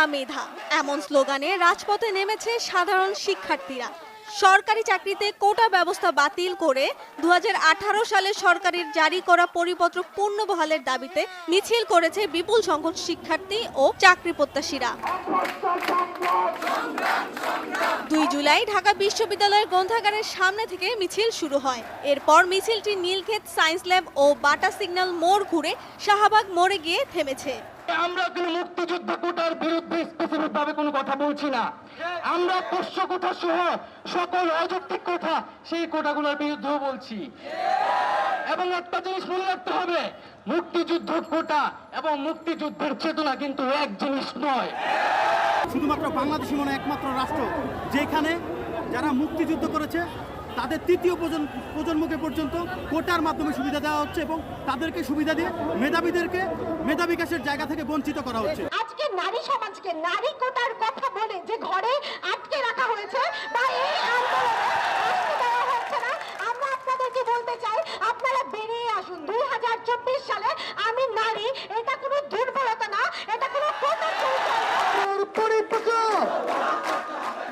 বিনা মেধা। এমন স্লোগানে রাজপথে নেমেছে সাধারণ শিক্ষার্থীরা। সরকারি চাকরিতে কোটা ব্যবস্থা বাতিল করে দু হাজার আঠারো সালে সরকারের জারি করা পরিপত্র পূর্ণ বহালের দাবিতে মিছিল করেছে বিপুল সংখ্যক শিক্ষার্থী ও চাকরি প্রত্যাশীরা। দুই জুলাই ঢাকা বিশ্ববিদ্যালয়ের গ্রন্থাগারের সামনে থেকে মিছিল শুরু হয়। এরপর মিছিলটি নীলক্ষেত সায়েন্স ল্যাব ও বাটা সিগন্যাল মোড় ঘুরে শাহবাগ মোড়ে গিয়ে থেমেছে। আমরা কোনো মুক্তিযুদ্ধ কোটার বিরুদ্ধে স্পেসিফিক ভাবে কোনো কথা বলছি না। আমরা পোষ্য কোটা সহ সকল অযৌক্তিক কথা সেই কোটাগুলোর বিরুদ্ধেও বলছি। এবং একটা জিনিস মনে রাখতে হবে, মুক্তিযুদ্ধ কোটা এবং মুক্তিযুদ্ধের চেতনা কিন্তু এক জিনিস নয়। শুধুমাত্র বাংলাদেশই মনে একমাত্র রাষ্ট্র, যেখানে যারা মুক্তিযুদ্ধ করেছে তাদের তৃতীয় প্রজন্ম প্রজন্মকে পর্যন্ত কোটার মাধ্যমে সুবিধা দেওয়া হচ্ছে এবং তাদেরকে সুবিধা দিয়ে মেধাবীদেরকে মেধা বিকাশের জায়গা থেকে বঞ্চিত করা হচ্ছে। আজকে নারী সমাজকে নারী কোটার কথা বলে যে ঘরে আটকে রাখা হয়েছে, বা এই আন্দোলনে আসতে দেওয়া হচ্ছে না আমরা আপনাদেরকে বলতে চাই আপনারা বেরিয়ে আসুন দুই হাজার চব্বিশ সালে আমি নারী এটা কোনো দুর্বলতা না এটা কোনো কোটার পরিচয় না।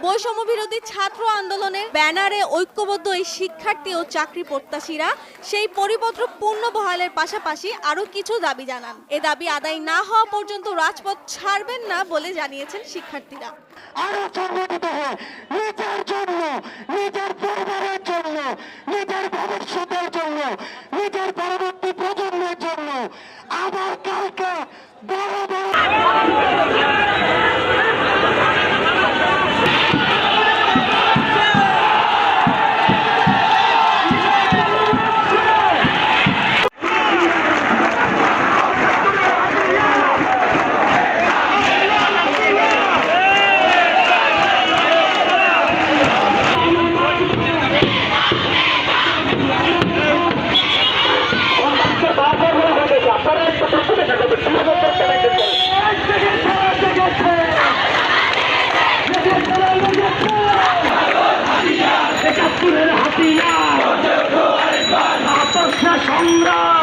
বৈষম্য বিরোধী ছাত্র আন্দোলনের ব্যানারে ঐক্যবদ্ধ এই শিক্ষার্থী ও চাকরি প্রত্যাশীরা সেই পরিপত্র পূর্ণ বহালের পাশাপাশি আরও কিছু দাবি জানান। এ দাবি আদায় না হওয়া পর্যন্ত রাজপথ ছাড়বেন না বলে জানিয়েছেন শিক্ষার্থীরা। আরও সংগঠিত হয় নিজের জন্য, নিজের পরিবারের জন্য, নিজের ভবিষ্যতের জন্য, নিজের পরবর্তী প্রজন্মের জন্য আবার কালকে বড় একাত্তরের হাতিয়ার আপসা সংগ্রাম